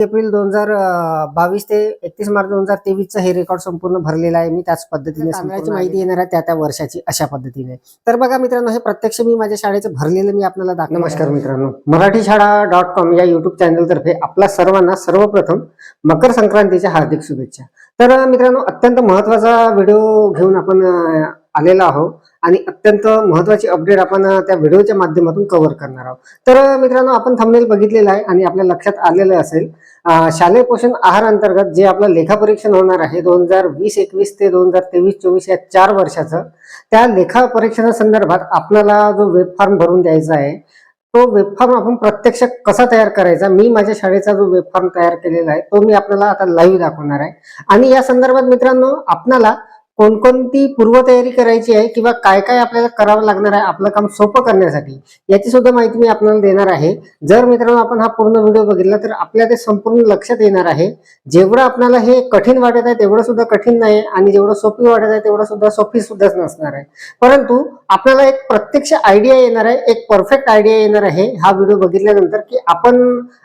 April दोन हजार बावीस ते एकतीस मार्च दोन हजार तेवीसचं हे रेकॉर्ड संपूर्ण भरलेलं आहे. मी त्याच पद्धतीने तांदळाची माहिती येणार आहे त्या त्या वर्षाची अशा पद्धतीने. तर बघा मित्रांनो हे प्रत्यक्ष मी माझ्या शाळेचं भरलेलं मी आपल्याला दाखव नमस्कार मित्रांनो. मराठी शाळा डॉट कॉम या युट्यूब चॅनलतर्फे आपल्या सर्वांना सर्वप्रथम मकर संक्रांतीच्या हार्दिक शुभेच्छा. तर मित्रांनो अत्यंत महत्त्वाचा व्हिडिओ घेऊन आपण आलेला आहोत. आणि अत्यंत महत्वाची अपडेट आपण त्या व्हिडिओच्या माध्यमातून कव्हर करणार आहोत. तर मित्रांनो आपण थंबनेल बघितलेलं आहे आणि आपल्या लक्षात आलेलं असेल शालेय पोषण आहार अंतर्गत जे आपलं लेखापरीक्षण होणार आहे दोन हजार वीस एकवीस ते दोन हजार तेवीस चोवीस या चार वर्षाचं त्या लेखापरीक्षणासंदर्भात आपल्याला जो वेब फॉर्म भरून द्यायचा आहे तो वेब फॉर्म आपण प्रत्यक्ष कसा तयार करायचा? मी माझ्या शाळेचा जो वेब फॉर्म तयार केलेला आहे तो मी आपल्याला आता लाईव्ह दाखवणार आहे. आणि या संदर्भात मित्रांनो आपल्याला कोणकोणती पूर्वतयारी करायची आहे किंवा काय काय आपल्याला करावं लागणार आहे आपलं काम सोपं करण्यासाठी याची सुद्धा माहिती मी आपल्याला देणार आहे. जर मित्रांनो आपण हा पूर्ण व्हिडिओ बघितला तर आपल्या ते संपूर्ण लक्षात येणार आहे. जेवढं आपल्याला हे कठीण वाटत आहे तेवढं सुद्धा कठीण नाही आणि जेवढं सोपी वाटत आहे तेवढं सुद्धा सोपी सुद्धाच नसणार आहे. परंतु आपल्याला एक प्रत्यक्ष आयडिया येणार आहे एक परफेक्ट आयडिया येणार आहे हा व्हिडिओ बघितल्यानंतर की आपण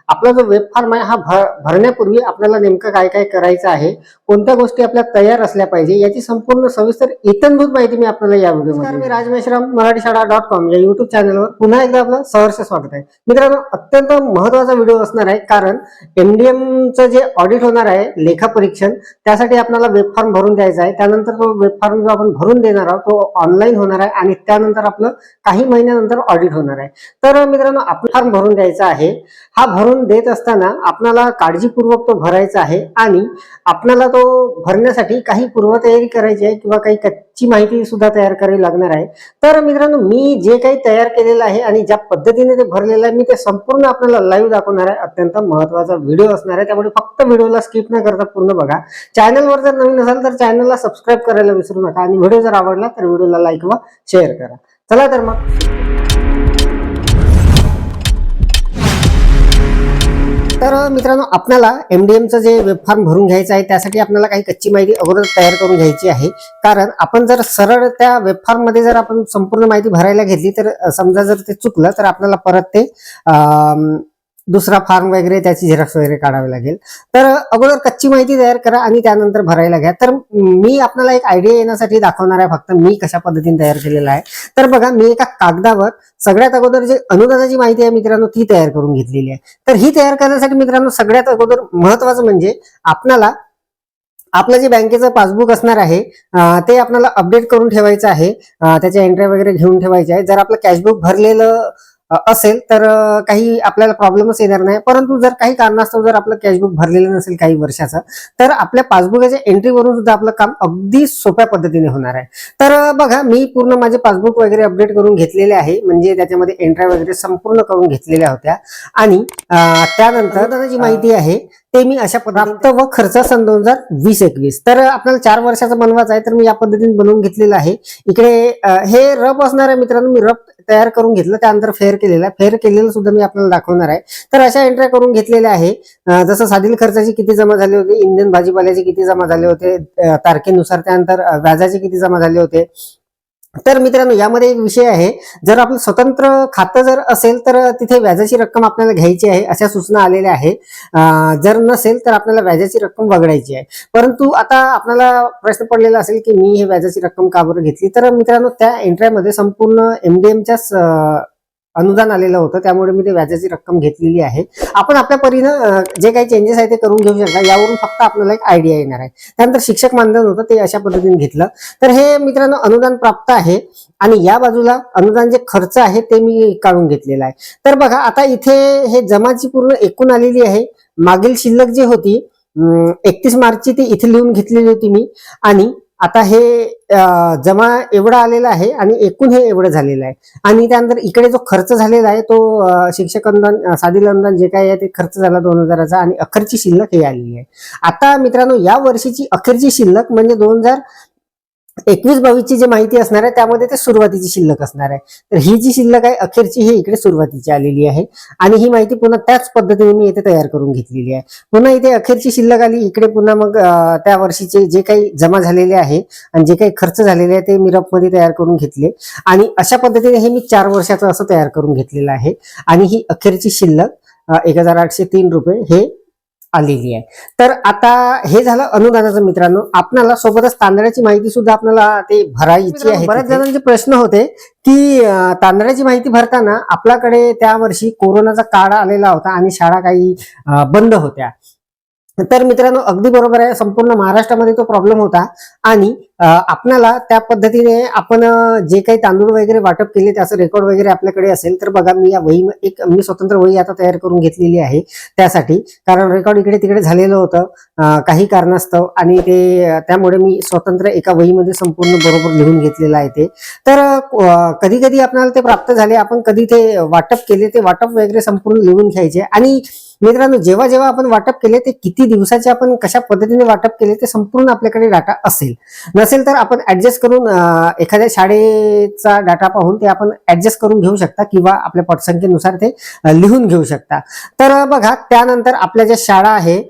आपला जो वेब फॉर्म आहे हा भर भरण्यापूर्वी आपल्याला नेमकं काय काय करायचं आहे कोणत्या गोष्टी आपल्या तयार असल्या पाहिजे याची संपूर्ण सविस्तर इतनभूत माहिती मी आपल्याला या व्हिडिओमध्ये मी राज मेश्राम मराठी शाळा डॉट कॉम या युट्यूब चॅनलवर पुन्हा एकदा आपलं सहर्ष स्वागत आहे. मित्रांनो अत्यंत महत्त्वाचा व्हिडिओ असणार आहे कारण एमडीएमचं जे ऑडिट होणार आहे लेखा परीक्षण त्यासाठी आपल्याला वेब फॉर्म भरून द्यायचा आहे. त्यानंतर तो वेब फॉर्म जो आपण भरून देणार आहोत तो ऑनलाईन होणार आहे आणि त्यानंतर आपलं काही महिन्यानंतर ऑडिट होणार आहे. तर मित्रांनो आपण फॉर्म भरून द्यायचा आहे. हा भरून देत असताना आपणाला काळजीपूर्वक तो भरायचा आहे आणि आपणाला तो भरण्यासाठी काही पूर्वतयारी करायची आहे किंवा काही कच्ची माहिती सुद्धा तयार करावी लागणार आहे. तर मित्रांनो मी जे काही तयार केलेलं आहे आणि ज्या पद्धतीने ते भरलेलं आहे मी ते संपूर्ण आपल्याला लाईव्ह दाखवणार आहे. अत्यंत महत्त्वाचा व्हिडिओ असणार आहे. त्यामुळे फक्त व्हिडिओला स्किप न करता पूर्ण बघा. चॅनलवर जर नवीन असाल तर चॅनलला सबस्क्राईब करायला विसरू नका. आणि व्हिडिओ जर आवडला तर व्हिडिओला लाईक व शेअर करा. चला तर मग. तर मित्रांनो आपल्याला एमडीएमचं जे वेब फॉर्म भरून घ्यायचं आहे त्यासाठी आपल्याला काही कच्ची माहिती अगोदर तयार करून घ्यायची आहे. कारण आपण जर सरळ त्या वेब फॉर्ममध्ये जर आपण संपूर्ण माहिती भरायला घेतली तर समजा जर ते चुकलं तर आपल्याला परत ते दुसरा फॉर्म वगैरे त्याची झेरॉक्स वगैरे काढावी लागेल. तर अगोदर कच्ची माहिती तयार करा आणि त्यानंतर भरायला घ्या. तर मी आपल्याला एक आयडिया येण्यासाठी दाखवणार आहे फक्त मी कशा पद्धतीने तयार केलेला आहे. तर बघा मी एका कागदावर सगळ्यात अगोदर जे अनुदानाची माहिती आहे मित्रांनो ती तयार करून घेतलेली आहे. तर ही तयार करण्यासाठी मित्रांनो सगळ्यात अगोदर महत्वाचं म्हणजे आपल्याला आपलं जे बँकेचं पासबुक असणार आहे ते आपल्याला अपडेट करून ठेवायचं आहे. त्याच्या एंट्री वगैरे घेऊन ठेवायचे आहे. जर आपलं कॅशबुक भरलेलं असेल तर काही आपल्याला प्रॉब्लेमच येणार नाही. परंतु जर काही कारणास्तव जर आपलं कॅशबुक भरलेलं नसेल काही वर्षाचं तर आपल्या पासबुकाच्या एंट्रीवरून सुद्धा आपलं काम अगदी सोप्या पद्धतीने होणार आहे. तर बघा मी पूर्ण माझे पासबुक वगैरे अपडेट करून घेतलेले आहे. म्हणजे त्याच्यामध्ये एंट्री वगैरे संपूर्ण करून घेतलेल्या होत्या. आणि त्यानंतर जी माहिती आहे ते मी अशा प्राप्त व खर्च सन दोन हजार वीस एकवीस. तर आपल्याला चार वर्षाचा बनवायचा आहे तर मी या पद्धतीने बनवून घेतलेलं आहे. इकडे हे रफ असणार आहे मित्रांनो मी रफ तयार करून घेतलं. त्यानंतर फेअर केलेलं आहे. फेअर केलेलं सुद्धा मी आपल्याला दाखवणार आहे. तर अशा एंट्र्या करून घेतलेल्या आहे. जसं साधील खर्चाची किती जमा झाले होते इंधन भाजीपाल्याचे किती जमा झाले होते तारखेनुसार त्यानंतर व्याजाचे किती जमा झाले होते तर मित्रांनो यामध्ये एक विषय आहे. जर आपलं स्वतंत्र खातं जर असेल तर तिथे व्याजाची रक्कम आपल्याला घ्यायची आहे अशा सूचना आलेल्या आहे जर नसेल तर आपल्याला व्याजाची रक्कम वगळायची आहे. परंतु आता आपल्याला प्रश्न पडलेला असेल की मी हे व्याजाची रक्कम का बरं घेतली? तर मित्रांनो त्या एंट्र्यामध्ये संपूर्ण एमडीएमच्याच अनुदान आलेलं होतं. त्यामुळे मी ते व्याजाची रक्कम घेतलेली आहे. आपण आपल्या परीनं जे काही चेंजेस आहे ते करून घेऊ शकता. यावरून फक्त आपल्याला एक आयडिया येणार आहे. त्यानंतर शिक्षक मानधन होतं ते अशा पद्धतीने घेतलं. तर हे मित्रांनो अनुदान प्राप्त आहे. आणि या बाजूला अनुदान जे खर्च आहे ते मी काढून घेतलेला आहे. तर बघा आता इथे हे जमाची पूर्ण एकूण आलेली आहे. मागील शिल्लक जी होती एकतीस मार्चची ती इथे लिहून घेतलेली होती मी. आणि आता हे जमा एवढा आलेला आहे आणि एकूण हे एवढं झालेलं आहे. आणि त्यानंतर इकडे जो खर्च झालेला आहे तो शिक्षक अनुदान साधील अनुदान जे काही आहे ते खर्च झाला दोन हजाराचा आणि अखेरची शिल्लक हे आलेली आहे. आता मित्रांनो या वर्षीची अखेरची शिल्लक म्हणजे दोन हजार एकवीस बावीसची जी माहिती असणार आहे त्यामध्ये ते सुरुवातीची शिल्लक असणार आहे. तर ही जी शिल्लक आहे अखेरची ही इकडे सुरुवातीची आलेली आहे. आणि ही माहिती पुन्हा त्याच पद्धतीने मी इथे तयार करून घेतलेली आहे. पुन्हा इथे अखेरची शिल्लक आली इकडे पुन्हा मग त्या वर्षीचे जे काही जमा झालेले आहे आणि जे काही खर्च झालेले आहे ते मी तयार करून घेतले. आणि अशा पद्धतीने हे मी चार वर्षाचं असं तयार करून घेतलेलं आहे. आणि ही अखेरची शिल्लक एक हजार आठशे तीन रुपये हे आलेली आहे. तर आता हे झालं अनुदानाचं मित्रांनो. आपल्याला सोबतच तांदळाची माहिती सुद्धा आपल्याला ते भरायची आहे बऱ्याच जणांचे प्रश्न होते. की तांदळाची माहिती भरताना आपल्याकडे त्या वर्षी कोरोनाचा काळ आलेला होता आणि शाळा काही बंद होत्या. तर मित्रांनो अगदी बरोबर आहे. संपूर्ण महाराष्ट्रामध्ये तो प्रॉब्लेम होता. आणि आपणाला त्या पद्धतीने आपण जे काही तांदूळ वगैरे वाटप केले त्याचं रेकॉर्ड वगैरे आपल्याकडे असेल तर बघा मी या वही एक मी स्वतंत्र वही आता तयार करून घेतलेली आहे त्यासाठी. कारण रेकॉर्ड इकडे तिकडे झालेलं होतं काही कारणास्तव. आणि ते त्यामुळे मी स्वतंत्र एका वहीमध्ये संपूर्ण बरोबर लिहून घेतलेलं आहे ते. तर कधी कधी आपल्याला ते प्राप्त झाले. आपण कधी ते वाटप केले ते वाटप वगैरे संपूर्ण लिहून घ्यायचे. आणि मित्रांनो जेव्हा जेव्हा आपण वाटप केले ते किती दिवसाचे आपण कशा पद्धतीने वाटप केले ते संपूर्ण आपल्याकडे डाटा असेल. नसेल तर आपण ऍडजस्ट करून एखाद्या शाळेचा डाटा पाहून ते आपण ऍडजस्ट करून घेऊ शकता किंवा आपल्या पटसंख्येनुसार ते लिहून घेऊ शकता. तर बघा त्यानंतर आपल्या ज्या शाळा आहे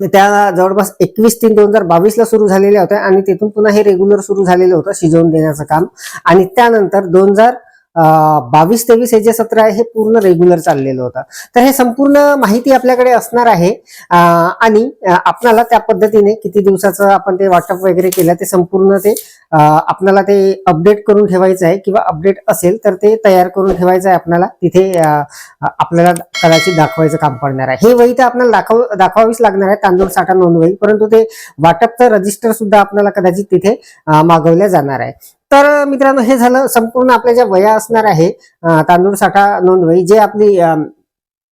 त्या जवळपास एकवीस तीन दोन हजार बावीस ला सुरू झालेल्या होत्या आणि तिथून पुन्हा हे रेग्युलर सुरू झालेलं होतं शिजवून देण्याचं काम. आणि त्यानंतर दोन हजार बावीस तेवीस हे जे सत्र आहे हे पूर्ण रेग्युलर चाललेलं होतं. तर हे संपूर्ण माहिती आपल्याकडे असणार आहे. आणि आपणाला त्या पद्धतीने किती दिवसाचं आपण ते वाटप वगैरे केलं ते संपूर्ण ते आपणाला आपल्याला ते अपडेट करून ठेवायचं आहे किंवा अपडेट असेल तर ते तयार करून ठेवायचं आहे आपल्याला तिथे आपल्याला कदाचित दाखवायचं काम पडणार आहे. हे वही तर आपल्याला दाखव दाखवावीच लागणार आहे. तांदूळ साठा नोंदवही. परंतु ते वाटपचं रजिस्टर सुद्धा आपल्याला कदाचित तिथे मागवल्या जाणार आहे. तर मित्रांनो हे झालं. संपूर्ण आपल्या ज्या वया असणार आहे तांदूळ साठा नोंदवही जे आपली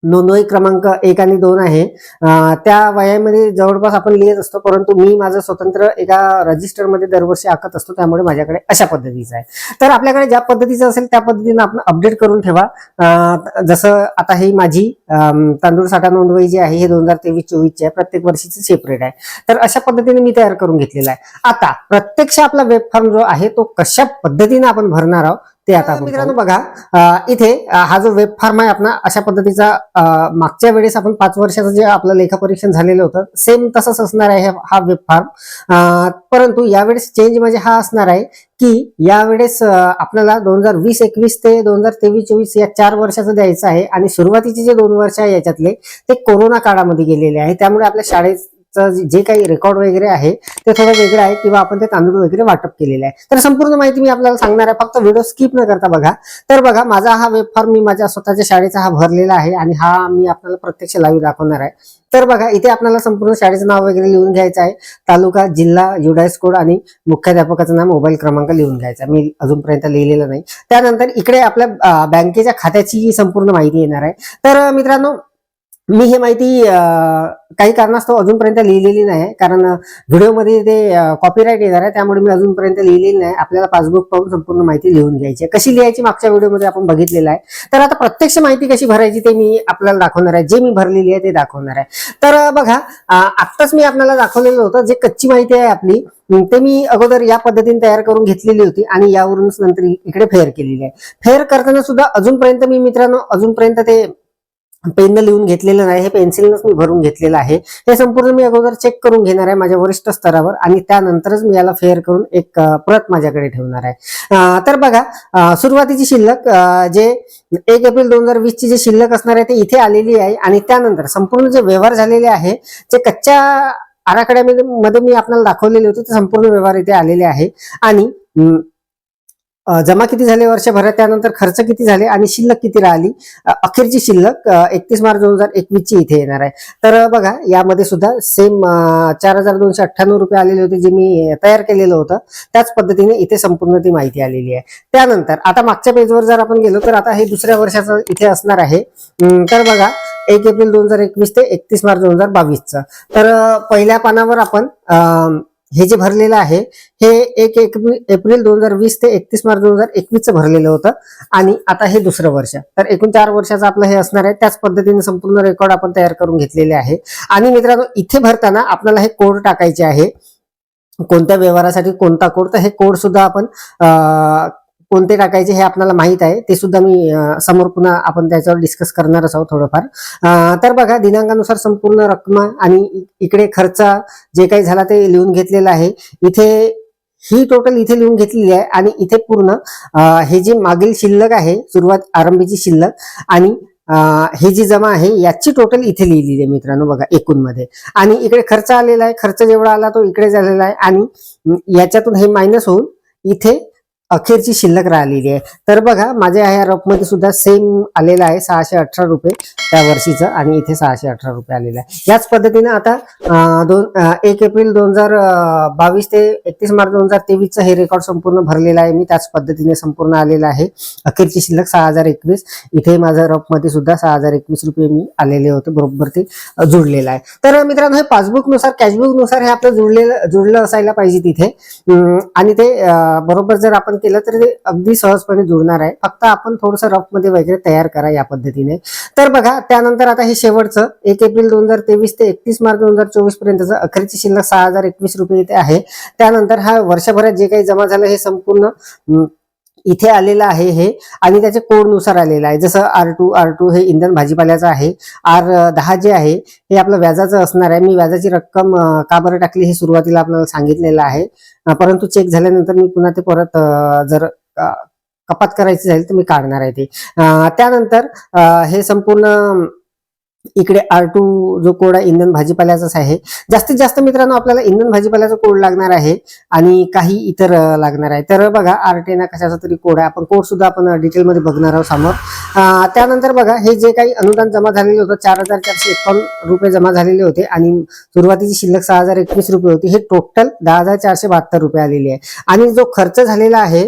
नोंदवही क्रमांक एक आणि दोन आहे. त्या वयामध्ये जवळपास आपण लिहित असतो परंतु मी माझं स्वतंत्र एका रजिस्टरमध्ये दरवर्षी आखत असतो त्यामुळे माझ्याकडे अशा पद्धतीचं आहे. तर आपल्याकडे ज्या पद्धतीचं असेल त्या पद्धतीनं आपण अपडेट करून ठेवा. जसं आता ही माझी तांदूळ साठा नोंदवही जी आहे हे दोन हजार तेवीस चोवीसची आहे प्रत्येक वर्षीचं सेपरेट आहे. तर अशा पद्धतीने मी तयार करून घेतलेला आहे. आता प्रत्यक्ष आपला वेब फॉर्म जो आहे तो कशा पद्धतीने आपण भरणार आहोत ते आता मित्रांनो बघा इथे हा जो वेब फॉर्म आहे आपला अशा पद्धतीचा मागच्या वेळेस आपण पाच वर्षाचं जे आपलं लेखापरीक्षण झालेलं होतं सेम तसंच असणार आहे हे- वेब फॉर्म परंतु यावेळेस चेंज म्हणजे हा असणार आहे की यावेळेस आपल्याला दोन हजार वीस एकवीस ते दोन हजार तेवीस चोवीस या चार वर्षाचं द्यायचं आहे आणि सुरुवातीचे जे दोन वर्ष आहे याच्यातले ते कोरोना काळामध्ये गेलेले आहे. त्यामुळे आपल्या शाळेचं जे काही रेकॉर्ड वगैरे आहे ते थोडं वेगळं आहे किंवा आपण ते तांदूळ वगैरे वाटप केलेलं आहे. तर संपूर्ण माहिती मी आपल्याला सांगणार आहे. फक्त व्हिडिओ स्किप न करता बघा. तर बघा माझा हा वेब फॉर्म मी माझ्या स्वतःच्या शाळेचा हा भरलेला आहे आणि हा मी आपल्याला प्रत्यक्ष लाईव्ह दाखवणार आहे. तर बघा इथे आपल्याला संपूर्ण शाळेचं नाव वगैरे लिहून घ्यायचं आहे. तालुका जिल्हा युडायस कोड आणि मुख्याध्यापकाचं नाव मोबाईल क्रमांक लिहून घ्यायचा मी अजूनपर्यंत लिहिलेलं नाही. त्यानंतर इकडे आपल्या बँकेच्या खात्याची संपूर्ण माहिती येणार आहे. तर मित्रांनो मी हे माहिती काही कारणास्तव अजूनपर्यंत लिहिलेली नाही. कारण व्हिडिओमध्ये ते कॉपीराईट येणार आहे. त्यामुळे मी अजूनपर्यंत लिहिलेली नाही. आपल्याला पासबुक पाहून संपूर्ण माहिती लिहून घ्यायची आहे. कशी लिहायची मागच्या व्हिडिओमध्ये आपण बघितलेलं आहे. तर आता प्रत्यक्ष माहिती कशी भरायची ते मी आपल्याला दाखवणार आहे. जे मी भरलेली आहे ते दाखवणार आहे. तर बघा आत्ताच मी आपल्याला दाखवलेलं होतं. जे कच्ची माहिती आहे आपली ते मी अगोदर या पद्धतीने तयार करून घेतलेली होती आणि यावरूनच नंतर इकडे फेअर केलेली आहे. फेअर करताना सुद्धा अजूनपर्यंत मी मित्रांनो अजूनपर्यंत ते पेननं लिहून घेतलेलं नाही हे पेन्सिलनंच मी भरून घेतलेलं आहे. हे संपूर्ण मी अगोदर चेक करून घेणार आहे माझ्या वरिष्ठ स्तरावर आणि त्यानंतरच मी याला फेअर करून एक प्रत माझ्याकडे ठेवणार आहे. तर बघा सुरुवातीची शिल्लक जे एक एप्रिल दोन हजार वीसची जी शिल्लक असणार आहे ते इथे आलेली आहे आणि त्यानंतर संपूर्ण जे व्यवहार झालेले आहे जे कच्च्या आराखड्यामध्ये मध्ये मी आपल्याला दाखवलेले होते ते संपूर्ण व्यवहार इथे आलेले आहे. आणि जमा किती झाले वर्षभरात? त्यानंतर खर्च किती झाले? आणि शिल्लक किती राहिली? अखेरची शिल्लक एकतीस मार्च दोन हजार एकवीस ची इथे येणार आहे. तर बघा यामध्ये सुद्धा सेम चार हजार दोनशे अठ्ठ्याण्णव रुपये आलेले होते जे मी तयार केलेलं होतं. त्याच पद्धतीने इथे संपूर्ण ती माहिती आलेली आहे. त्यानंतर आता मागच्या पेजवर जर आपण गेलो तर आता हे दुसऱ्या वर्षाचं इथे असणार आहे. तर बघा एक एप्रिल दोन हजार एकवीस ते एकतीस मार्च दोन हजार बावीसचं. तर पहिल्या पानावर आपण हे जे भरलेलं आहे हे एक एप्रिल एप्रिल दोन हजार वीस ते एकतीस मार्च दोन हजार एकवीसचं भरलेलं होतं. आणि आता हे दुसरं वर्ष. तर एकूण चार वर्षाचं आपलं हे असणार आहे. त्याच पद्धतीने संपूर्ण रेकॉर्ड आपण तयार करून घेतलेले आहे. आणि मित्रांनो इथे भरताना आपल्याला हे कोड टाकायचे आहे. कोणत्या व्यवहारासाठी कोणता कोड तर हे कोड सुद्धा आपण कोणते टाकायचे हे आपल्याला माहीत आहे ते सुद्धा मी समोर पुन्हा आपण त्याच्यावर डिस्कस करणारच आहोत थोडंफार. तर बघा दिनांकानुसार संपूर्ण रक्कम आणि इकडे खर्च जे काही झाला ते लिहून घेतलेलं आहे. इथे ही टोटल इथे लिहून घेतलेली आहे आणि इथे पूर्ण हे जे मागील शिल्लक आहे सुरुवात आरंभीची शिल्लक आणि हे जी जमा आहे याची टोटल इथे लिहिलेली आहे मित्रांनो बघा एकूणमध्ये. आणि इकडे खर्च आलेला आहे खर्च जेवढा आला तो इकडे झालेला आहे आणि याच्यातून हे मायनस होऊन इथे अखेरची शिल्लक राहिलेली आहे. तर बघा माझ्या ह्या रफमध्ये सुद्धा सेम आलेला आहे सहाशे अठरा रुपये त्या वर्षीचं आणि इथे सहाशे अठरा रुपये आलेलं आहे. याच पद्धतीने आता दोन एक एप्रिल दोन हजार बावीस ते एकतीस मार्च दोन हजार तेवीसचं हे रेकॉर्ड संपूर्ण भरलेलं आहे. मी त्याच पद्धतीने संपूर्ण आलेलं आहे. अखेरची शिल्लक सहा हजार एकवीस. इथे माझ्या रफमध्ये सुद्धा सहा हजार एकवीस रुपये मी आलेले होते. बरोबर ते जुडलेलं आहे. तर मित्रांनो हे पासबुकनुसार कॅशबुकनुसार हे आपलं जुळलेलं जुळलं असायला पाहिजे तिथे. आणि ते बरोबर जर आपण केलं तर ते अगदी सहजपणे जुळणार आहे. फक्त आपण थोडंसं रफमध्ये वगैरे तयार करा या पद्धतीने. तर बघा त्यानंतर आता हे शेवटचं एक एप्रिल दोन हजार तेवीस ते एकतीस मार्च दोन हजार चोवीस पर्यंतचं अखेरची शिल्लक सहा हजार एकवीस रुपये इथे आहे. त्यानंतर हा वर्षभरात जे काही जमा झालं हे संपूर्ण इथे आलेलं आहे हे आणि त्याच्या कोडनुसार आलेलं आहे. जसं आर टू आर टू हे इंधन भाजीपाल्याचं आहे. आर दहा जे आहे हे आपलं व्याजाचं असणार आहे. मी व्याजाची रक्कम का बरं टाकली हे सुरुवातीला आपल्याला सांगितलेलं आहे. परंतु चेक झाल्यानंतर मी पुन्हा ते परत जर कपात करायची झाली तर मी काढणार आहे ते. त्यानंतर हे संपूर्ण इकडे आर टू जो कोड आहे इंधन भाजीपाल्याचाच आहे. जास्तीत जास्त मित्रांनो आपल्याला इंधन भाजीपाल्याचा कोड लागणार आहे आणि काही इतर लागणार आहे. तर बघा आर टेना कशाचा तरी कोड आहे. आपण कोड सुद्धा आपण डिटेलमध्ये बघणार आहोत समोर. त्यानंतर बघा हे जे काही अनुदान जमा झालेले होतं चार हजार चारशे एकावन्न रुपये जमा झालेले होते आणि सुरुवातीची शिल्लक सहा हजार एकवीस रुपये होती. हे टोटल दहा हजार चारशे बहात्तर रुपये आलेले आहे. आणि जो खर्च झालेला आहे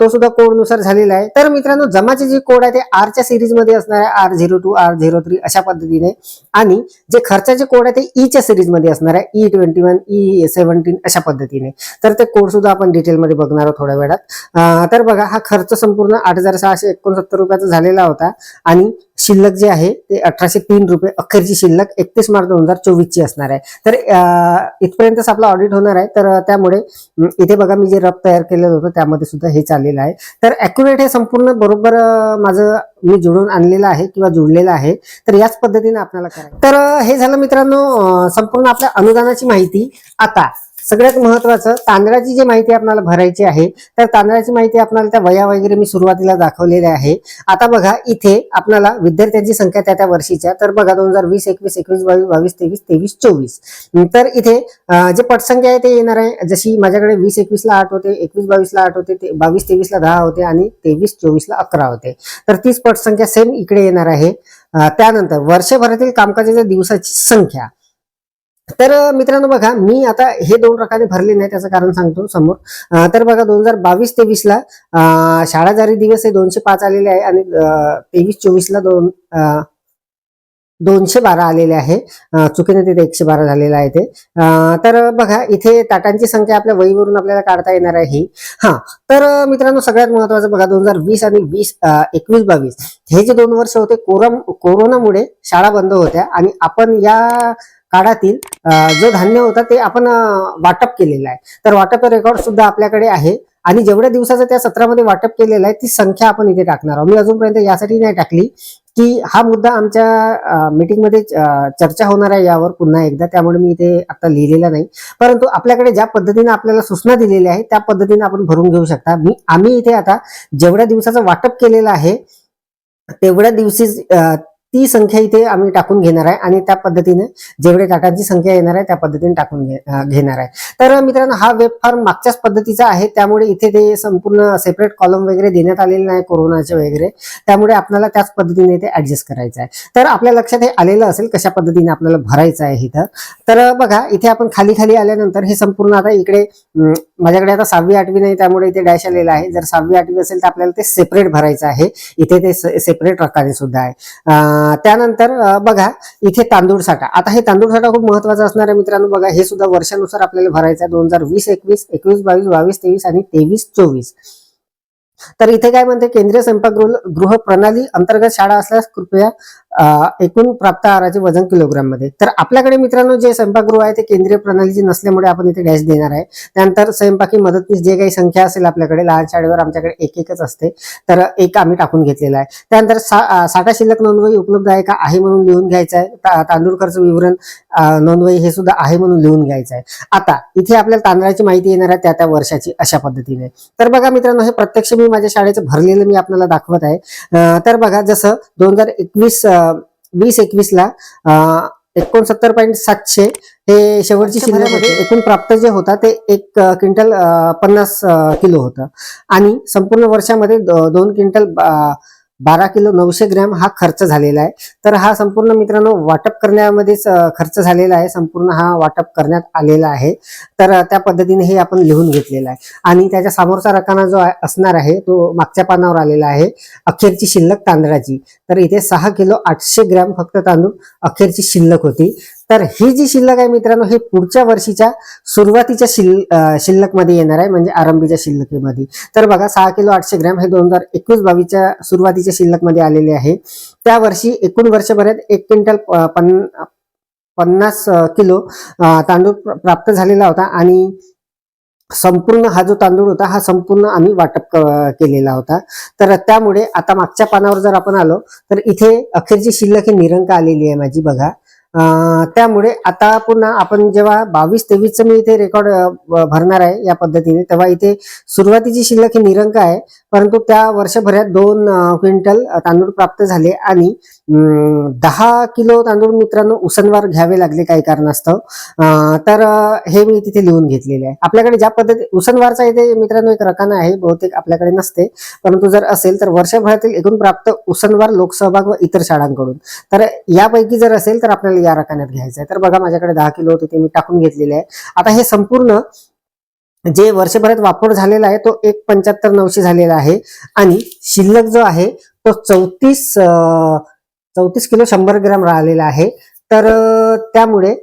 तो सुद्धा कोडनुसार झालेला आहे. तर मित्रांनो जमाचे जे कोड आहे ते आरच्या सिरीजमध्ये असणार आहे. R zero two R zero three अशा पद्धतीने आणि जे खर्चाचे कोड आहे ते e ईच्या सिरीजमध्ये असणार आहे. E twenty one E seventeen अशा पद्धतीने. तर ते कोड सुद्धा आपण डिटेलमध्ये बघणार आहोत थोड्या वेळात. तर बघा हा खर्च संपूर्ण आठ हजार सहाशे एकोणसत्तर रुपयाचा झालेला होता. आणि शिल्लक जे आहे ते अठराशे तीन रुपये अखेरची शिल्लक एकतीस मार्च दोन हजार चोवीस ची असणार आहे. तर इथपर्यंतच आपला ऑडिट होणार आहे. तर त्यामुळे इथे बघा मी जे रफ तयार केलेलं होतं त्यामध्ये सुद्धा हे चाललेलं आहे. तर अॅक्युरेट हे संपूर्ण बरोबर माझं मी जुळून आणलेलं आहे किंवा जुळलेलं आहे. तर याच पद्धतीने आपल्याला करायचं. तर हे झालं मित्रांनो संपूर्ण आपल्या अनुदानाची माहिती. आता सगळ्यात महत्वाचं तांदळाची जी माहिती आपल्याला भरायची आहे तर तांदळाची माहिती आपल्याला त्या वया वगैरे मी सुरुवातीला दाखवलेल्या आहे. आता बघा इथे आपल्याला विद्यार्थ्यांची संख्या त्या त्या वर्षीच्या तर बघा दोन हजार वीस एकवीस एकवीस बावीस बावीस तेवीस तेवीस चोवीस. तर इथे जे पटसंख्या आहे ते येणार आहे. जशी माझ्याकडे वीस एकवीसला आठ होते एकवीस बावीसला आठ होते ते बावीस तेवीसला दहा होते आणि तेवीस चोवीसला अकरा होते. तर तीच पटसंख्या सेम इकडे येणार आहे. त्यानंतर वर्षभरातील कामकाजाच्या दिवसाची संख्या. तर मित्रांनो बघा मी आता हे दोन प्रकारे भरले नाही त्याचं कारण सांगतो समोर. तर बघा दोन हजार बावीस तेवीसला शाळा जारी दिवस हे दोनशे पाच आलेले आहे आणि तेवीस चोवीसला दोन दोनशे बारा आलेले आहे. चुकीने तिथे एकशे बारा झालेलं आहे ते. तर बघा इथे ताटांची संख्या आपल्या वहीवरून आपल्याला काढता येणार आहे ही. हा तर मित्रांनो सगळ्यात महत्वाचं बघा दोन हजार वीस आणि वीस एकवीस बावीस. हे जे दोन वर्ष होते कोरम कोरोनामुळे शाळा बंद होत्या आणि आपण या काळातील जो धान्य होता ते आपण वाटप केलेलं आहे. तर वाटप रेकॉर्ड सुद्धा आपल्याकडे आहे आणि जेवढ्या दिवसाचं त्या सत्रामध्ये वाटप केलेलं आहे ती संख्या आपण इथे टाकणार आहोत. मी अजूनपर्यंत यासाठी नाही टाकली. की हा मुद्दा आमच्या मीटिंगमध्ये चर्चा होणार आहे यावर पुन्हा एकदा. त्यामुळे मी इथे आता लिहिलेला नाही. परंतु आपल्याकडे ज्या पद्धतीने आपल्याला सूचना दिलेल्या आहे त्या पद्धतीने आपण भरून घेऊ शकता. मी आम्ही इथे आता जेवढ्या दिवसाचं वाटप केलेलं आहे तेवढ्या दिवशी ती संख्या इथे आम्ही टाकून घेणार आहे आणि त्या पद्धतीने जेवढे डाटाची संख्या येणार आहे त्या पद्धतीने टाकून घेणार आहे. तर मित्रांनो हा वेब फॉर्म मागच्याच पद्धतीचा आहे. त्यामुळे इथे ते संपूर्ण सेपरेट कॉलम वगैरे देण्यात आलेले नाही कोरोनाचे वगैरे. त्यामुळे आपल्याला त्याच पद्धतीने ते ऍडजस्ट करायचं आहे. तर आपल्या लक्षात हे आलेलं असेल कशा पद्धतीने आपल्याला भरायचं आहे इथं. तर बघा इथे आपण खाली खाली आल्यानंतर हे संपूर्ण आता इकडे माझ्याकडे आता सहावी आठवी नाही त्यामुळे इथे डॅश आलेलं आहे. जर सहावी आठवी असेल तर आपल्याला ते सेपरेट भरायचं आहे. इथे ते सेपरेट प्रकारे सुद्धा आहे. त्यानंतर बघा इथे तांदूळ साठा. आता हे तांदूळ साठा खूप महत्त्वाचा असणार आहे मित्रांनो. बघा हे सुद्धा वर्षानुसार आपल्याला भरायचं आहे दोन हजार वीस एकवीस एकवीस बावीस बावीस तेवीस आणि तेवीस चोवीस. तर इथे काय म्हणते केंद्रीय स्वयंपाकगृह गृह प्रणाली अंतर्गत शाळा असल्यास कृपया एकूण प्राप्त आहाराचे वजन किलोग्राममध्ये. तर आपल्याकडे मित्रांनो जे स्वयंपाकगृह आहे ते केंद्रीय प्रणालीचे नसल्यामुळे आपण इथे डॅश देणार आहे. त्यानंतर स्वयंपाकी मदतनीस जे काही संख्या असेल आपल्याकडे लहान शाळेवर आमच्याकडे एक एकच असते. तर एक आम्ही टाकून घेतलेला आहे. त्यानंतर सा- साठा शिल्लक नोंदवही उपलब्ध आहे का? आहे म्हणून लिहून घ्यायचं आहे. तांदूळ खर्च विवरण नोंदवही हे सुद्धा आहे म्हणून लिहून घ्यायचं आहे. आता इथे आपल्याला तांदळाची माहिती येणार आहे त्या त्या वर्षाची अशा पद्धतीने. तर बघा मित्रांनो हे प्रत्यक्ष मी माझ्या शाळेचं भरलेलं मी आपल्याला दाखवत आहे. तर बघा जसं दोन हजार एकवीस वीस एकवीस ला अं, एकोणसत्तर पॉईंट सातशे हे शेवटची शिल्लक होते. एकूण प्राप्त जे होता ते एक क्विंटल अं, पन्नास किलो होतं. आणि संपूर्ण वर्षामध्ये दोन क्विंटल बारा किलो नऊशे ग्रॅम हा खर्च झालेला आहे. तर हा संपूर्ण मित्रांनो वाटप करण्यामध्येच खर्च झालेला आहे. संपूर्ण हा वाटप करण्यात आलेला आहे. तर त्या पद्धतीने हे आपण लिहून घेतलेला आहे. आणि त्याच्या समोरचा रकाना जो असणार आहे तो मागच्या पानावर आलेला आहे. अखेरची शिल्लक तांदळाची. तर इथे सहा किलो आठशे ग्रॅम फक्त तांदूळ अखेरची शिल्लक होती. तर ही जी शिल्लक आहे मित्रांनो ही पुढच्या वर्षीच्या सुरुवातीच्या शिल शिल्लकमध्ये येणार आहे म्हणजे आरंभीच्या शिल्लकेमध्ये. तर बघा सहा किलो आठशे ग्रॅम हे दोन हजार एकवीस बावीसच्या सुरुवातीच्या शिल्लकमध्ये आलेले आहे. त्या वर्षी एकूण वर्षभरात एक क्विंटल प- पन- पन्नास किलो तांदूळ प्राप्त झालेला होता आणि संपूर्ण हा जो तांदूळ होता हा संपूर्ण आम्ही वाटप क- केलेला होता. तर त्यामुळे आता मागच्या पानावर जर आपण आलो तर इथे अखेरची शिल्लक ही निरंक आलेली आहे माझी बघा. त्यामुळे आता पुन्हा आपण जेव्हा बावीस तेवीसचं मी इथे रेकॉर्ड भरणार आहे या पद्धतीने तेव्हा इथे सुरुवातीची शिल्लक ही निरंक आहे. परंतु त्या वर्षभरात दोन क्विंटल तांदूळ प्राप्त झाले आणि दहा किलो तांदूळ मित्रांनो उसनवार घ्यावे लागले काही कारणास्तव. तर हे मी तिथे लिहून घेतलेले आहे. आपल्याकडे ज्या पद्धती उसनवारचा इथे मित्रांनो एक रकाना आहे बहुतेक आपल्याकडे नसते. परंतु जर असेल तर वर्षभरातील एकूण प्राप्त उसनवार लोकसहभाग व इतर शाळांकडून. तर यापैकी जर असेल तर आपल्याला या रकान्यात घ्यायचं आहे. तर बघा माझ्याकडे दहा किलो होते ते मी टाकून घेतलेले आहे. आता हे संपूर्ण जे वर्षभरात वापर झालेला आहे तो एक पंच्याहत्तर नऊशे झालेला आहे. आणि शिल्लक जो आहे तो चौतीस चौतीस किलो शंभर ग्रॅम राहिलेला आहे. तर त्यामुळे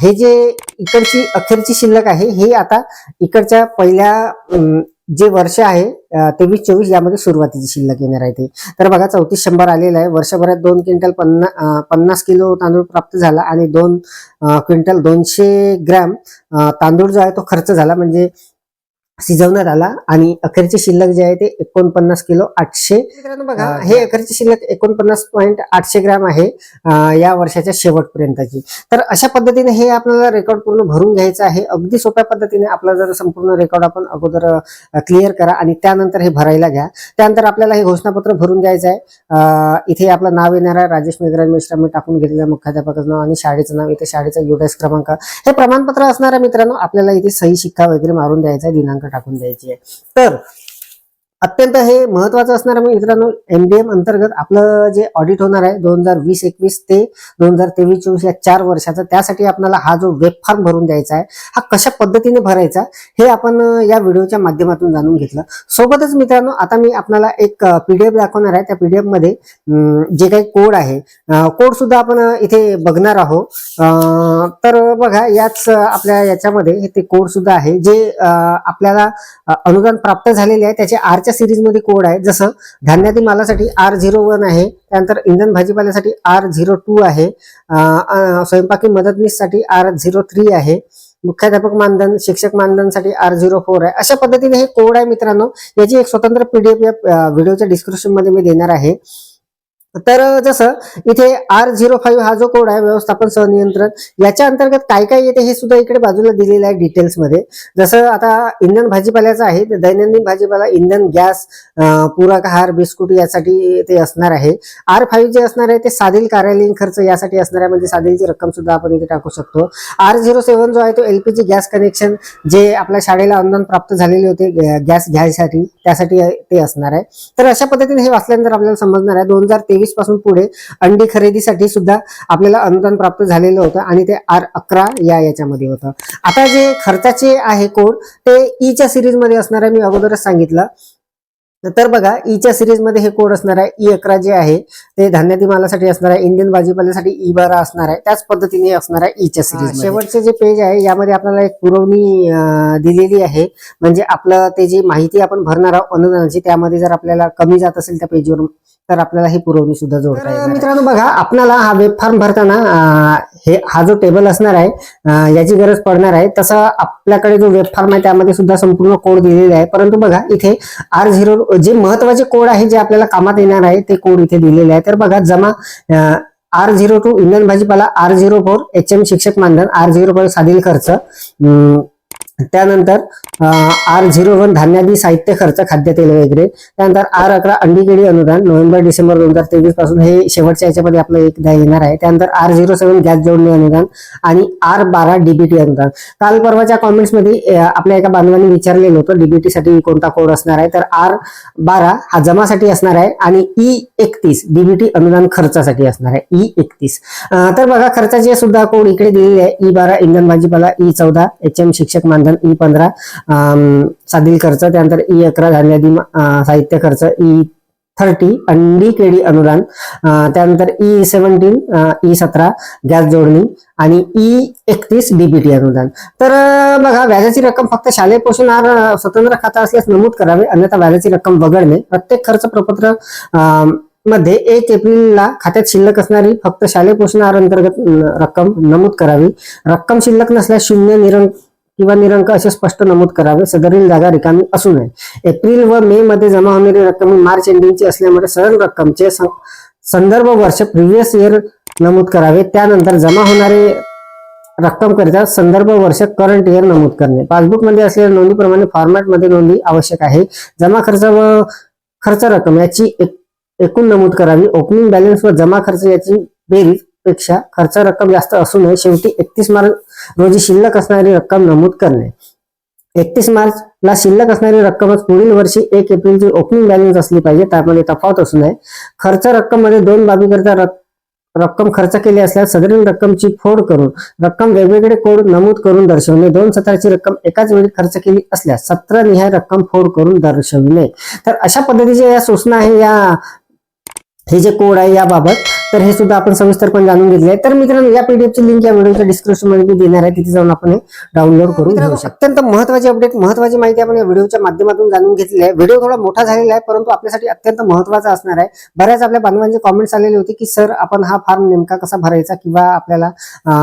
हे जे इकडची अखेरची शिल्लक आहे हे आता इकडच्या पहिल्या जे वर्ष आहे तेवीस चोवीस यामध्ये सुरुवातीची शिल्लक येणार आहे ते. तर बघा चौतीस शंभर आलेलं आहे. वर्षभरात दोन क्विंटल पन्ना पन्नास किलो तांदूळ प्राप्त झाला आणि दोन क्विंटल दोनशे ग्रॅम तांदूळ जो आहे तो खर्च झाला. म्हणजे शिजवण्यात आला आणि अखेरची शिल्लक जे आहे ते एकोणपन्नास किलो आठशे मित्रांनो बघा हा, अखेरची शिल्लक एकोणपन्नास पॉईंट आठशे ग्रॅम आहे या वर्षाच्या शेवटपर्यंतची. तर अशा पद्धतीने हे आपल्याला रेकॉर्ड पूर्ण भरून घ्यायचं आहे. अगदी सोप्या पद्धतीने आपला जर संपूर्ण रेकॉर्ड आपण अगोदर क्लिअर करा आणि त्यानंतर हे भरायला घ्या. त्यानंतर आपल्याला हे घोषणापत्र भरून द्यायचं आहे. इथे आपलं नाव येणार आहे. राजेश मेघराज मिश्रा मी टाकून घेतलेलं मुख्याध्यापकाचं नाव आणि शाळेचं नाव. इथे शाळेचा युडेस क्रमांक. हे प्रमाणपत्र असणार आहे मित्रांनो. आपल्याला इथे सही शिक्का वगैरे मारून द्यायचा आहे दिनांक टाकून द्यायची आहे. तर अत्यंत हे महत्वाचं असणार आहे. मित्रांनो एमडीएम अंतर्गत आपलं जे ऑडिट होणार आहे दोन हजार वीस एकवीस ते दोन हजार तेवीस चोवीस या चार वर्षाचा त्यासाठी आपल्याला हा जो वेब फॉर्म भरून द्यायचा आहे हा कशा पद्धतीने भरायचा हे आपण या व्हिडिओच्या माध्यमातून जाणून घेतलं. सोबतच मित्रांनो आता मी आपल्याला एक पीडीएफ दाखवणार आहे. त्या पीडीएफमध्ये जे काही कोड आहे कोड सुद्धा आपण इथे बघणार आहोत. तर बघा याच आपल्या याच्यामध्ये हे ते कोड सुद्धा आहे. जे आपल्याला अनुदान प्राप्त झालेले आहे त्याचे आरच्या सिरीजमध्ये कोड आहे. जसं धान्यातील मालासाठी आर झिरो वन आहे त्यानंतर इंधन भाजीपाल्यासाठी आर झिरो टू आहे स्वयंपाकी मदतनीससाठी आर झिरो थ्री आहे मुख्याध्यापक मानधन शिक्षक मानधनसाठी आर झिरो फोर आहे. अशा पद्धतीने हे कोड आहे मित्रांनो. याची एक स्वतंत्र पीडीएफ या व्हिडिओच्या डिस्क्रिप्शनमध्ये मी देणार आहे. तर जसं इथे आर झिरो फाईव्ह हा जो कोड आहे व्यवस्थापन सहनियंत्रण याच्या अंतर्गत काय काय येते हे सुद्धा इकडे बाजूला दिलेलं आहे डिटेल्समध्ये जसं आता इंधन भाजीपाल्याचं आहे दैनंदिन भाजीपाला इंधन गॅस पूरक आहार बिस्कुट यासाठी ते असणार आहे. आर फाईव्ह जे असणार आहे ते साधील कार्यालयीन खर्च यासाठी असणार आहे म्हणजे साधीलची रक्कम सुद्धा आपण इथे टाकू शकतो. आर झिरो सेव्हन जो आहे तो एलपीजी गॅस कनेक्शन जे आपल्या शाळेला अनुदान प्राप्त झालेले होते गॅस घ्यायसाठी त्यासाठी ते असणार आहे. तर अशा पद्धतीने हे वाचल्यानंतर आपल्याला समजणार आहे दोन हजार तेवीस पासून पुढे अंडी खरेदीसाठी सुद्धा आपल्याला अनुदान प्राप्त झालेलं होतं आणि ते आर अकरा या याच्यामध्ये होतं. आता जे खर्चाचे आहे कोड ते ईच्या सिरीजमध्ये असणार आहे मी अगोदरच सांगितलं. तर बघा ईच्या सिरीजमध्ये हे कोड असणार आहे ई अकरा जे आहे ते धान्यादी मालासाठी असणार आहे इंडियन भाजीपाल्यासाठी ई बारा असणार आहे त्याच पद्धतीने असणार आहे ईच्या सिरीज शेवटचे जे पेज आहे यामध्ये आपल्याला एक पुरवणी दिलेली आहे. म्हणजे आपलं ते जी माहिती आपण भरणार आहोत अनुदानाची त्यामध्ये जर आपल्याला कमी जात असेल त्या पेजवर तर आपल्याला ही पुरवणी सुद्धा जोडता येईल मित्रांनो बघा आपल्याला हा वेब फॉर्म भरताना हे हा जो टेबल असणार आहे याची गरज पडणार आहे. तसं आपल्याकडे जो वेब फॉर्म आहे त्यामध्ये सुद्धा संपूर्ण कोड दिलेले आहे. परंतु बघा इथे आर झिरो जे महत्त्वाचे कोड आहे जे आपल्याला कामात येणार आहे ते कोड इथे दिलेले आहे. तर बघा जमा आर झिरो टू इंधन भाजीपाला R zero four H M शिक्षक मानधन आर झिरो फोर साधील खर्च. त्यानंतर आर झिरो वन धान्यादी साहित्य खर्च खाद्यतेल वगैरे. त्यानंतर आर अकरा अंडी केळी अनुदान नोव्हेंबर डिसेंबर दोन हजार तेवीसपासून हे शेवटच्या याच्यामध्ये आपलं एकदा येणार आहे. त्यानंतर आर झिरो सेव्हन गॅस जोडणी अनुदान आणि आर बारा डीबीटी अनुदान. काल परवाच्या कॉमेंट्समध्ये आपल्या एका बांधवांनी विचारलेलं होतं डीबीटी साठी कोणता कोड असणार आहे? तर आर बारा हा जमासाठी असणार आहे आणि ई एकतीस डीबीटी अनुदान खर्चासाठी असणार आहे. ई एकतीस. तर बघा खर्चाचे सुद्धा कोड इकडे दिलेले आहे. ई बारा इंधन भाजीपाला ई चौदा एच एम शिक्षक मानधन ई पंधरा साधील खर्च त्यानंतर ई अकरा धान्यादी साहित्य खर्च ई थर्टी अंडी केळी अनुदान त्यानंतर ई सेव्हन्टीन ई सतरा गॅस जोडणी आणि ई एकतीस डीबीटी अनुदान. तर बघा व्याजाची रक्कम फक्त शालेय पोषण आहार स्वतंत्र खाता असल्यास नमूद करावे अन्यथा व्याजाची रक्कम वगळणे प्रत्येक खर्च प्रपत्रमध्ये एक एप्रिलला खात्यात शिल्लक असणारी फक्त शालेय पोषण आहार अंतर्गत रक्कम नमूद करावी. रक्कम शिल्लक नसल्यास शून्य निरंक किंवा निरंक असे स्पष्ट नमूद करावे. सदरील जागा रिकामी असू नये. एप्रिल व मे मध्ये जमा होणारी रक्कम मार्च एंडिंगची असल्यामुळे सरळ रक्कमचे संदर्भ वर्ष प्रिव्हियस इयर नमूद करावे. त्यानंतर जमा होणारे रक्कम करिता संदर्भ वर्ष करंट इयर नमूद करणे. पासबुकमध्ये असलेल्या नोंदीप्रमाणे फॉर्मॅटमध्ये नोंदी आवश्यक आहे. जमा खर्च व खर्च रक्कम याची एक- एकूण नमूद करावी. ओपनिंग बॅलन्स व जमा खर्च याची बेरीज पेक्षा खर्च रक्कम जास्त असू नये. शेवटी एकतीस मार्च रोजी शिल्लक असणारी रक्कम नमूद करणे. एकतीस मार्च ला शिल्लक असणारी रक्कमच पुढील वर्षी एक एप्रिलची ओपनिंग बॅलन्स असली पाहिजे त्यामध्ये तफावत असू नये. खर्च रक्कममध्ये दोन बाबीकरिता रक्कम खर्च केली असल्यास सदरील रक्कमची फोड करून रक्कम वेगवेगळे कोड नमूद करून दर्शवणे. दोन सत्राची रक्कम एकाच वेळी खर्च केली असल्यास सत्र निहाय रक्कम फोड करून दर्शविणे. तर अशा पद्धतीच्या या सूचना आहे या हे जे कोड आहे याबाबत तर हे सुद्धा आपण सविस्तरपणे जाणून घेतले आहे तर मित्रांनो या पीडीएफ ची लिंक या व्हिडिओच्या डिस्क्रिप्शनमध्ये मी देणार आहे. तिथे जाऊन आपण डाउनलोड करून घेऊ शकतो. अत्यंत महत्वाची अपडेट महत्वाची माहिती आपण या व्हिडिओच्या माध्यमातून जाणून घेतली आहे. व्हिडिओ थोडा मोठा झालेला आहे परंतु आपल्यासाठी अत्यंत महत्त्वाचा असणार आहे. बऱ्याच आपल्या बांधवांचे कॉमेंट्स आलेले होते की सर आपण हा फॉर्म नेमका कसा भरायचा किंवा आपल्याला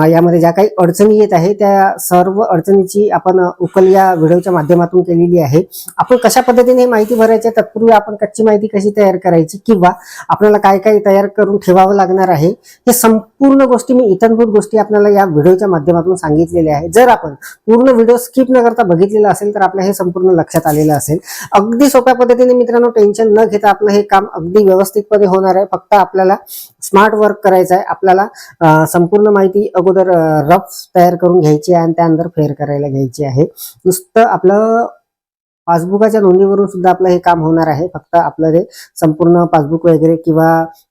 यामध्ये ज्या काही अडचणी येत आहे त्या सर्व अडचणीची आपण उकल या व्हिडिओच्या माध्यमातून केलेली आहे. आपण कशा पद्धतीने ही माहिती भरायची तत्पूर्वी आपण कच्ची माहिती कशी तयार करायची? किंवा आपल्याला काय काय तयार करून ठेवावं लागणार आहे. हे संपूर्ण गोष्टी मी इतरभूत गोष्टी आपल्याला या व्हिडिओच्या माध्यमातून सांगितलेल्या आहे. जर आपण पूर्ण व्हिडिओ स्किप न करता बघितलेला असेल तर आपल्या हे संपूर्ण लक्षात आलेलं असेल. अगदी सोप्या पद्धतीने मित्रांनो टेन्शन न घेता आपलं हे काम अगदी व्यवस्थितपणे होणार आहे. फक्त आपल्याला स्मार्ट वर्क करायचं आहे. आपल्याला संपूर्ण माहिती अगोदर रफ तयार करून घ्यायची आहे आणि त्यानंतर फेर करायला घ्यायची आहे. नुसतं आपलं पासबुकाच्या नोंदीवरून सुद्धा आपलं हे काम होणार आहे. फक्त आपलं ते संपूर्ण पासबुक वगैरे किंवा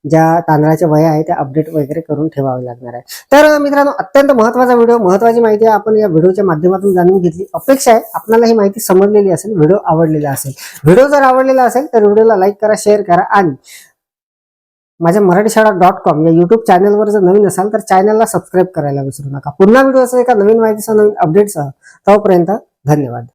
ज्या तांदळाच्या वया आहे त्या अपडेट वगैरे करून ठेवावे लागणार आहे. तर मित्रांनो अत्यंत महत्त्वाचा व्हिडिओ महत्वाची माहिती आपण या व्हिडिओच्या माध्यमातून जाणून घेतली. अपेक्षा आहे आपल्याला ही माहिती समजलेली असेल व्हिडिओ आवडलेला असेल. व्हिडिओ जर आवडलेला असेल तर व्हिडिओला लाईक करा शेअर करा आणि माझ्या मराठी शाळा डॉट कॉम या युट्यूब चॅनलवर जर नवीन असाल तर चॅनलला सबस्क्राईब करायला विसरू नका. पुन्हा व्हिडिओ एका नवीन माहितीसह नवीन अपडेटसह तोपर्यंत धन्यवाद.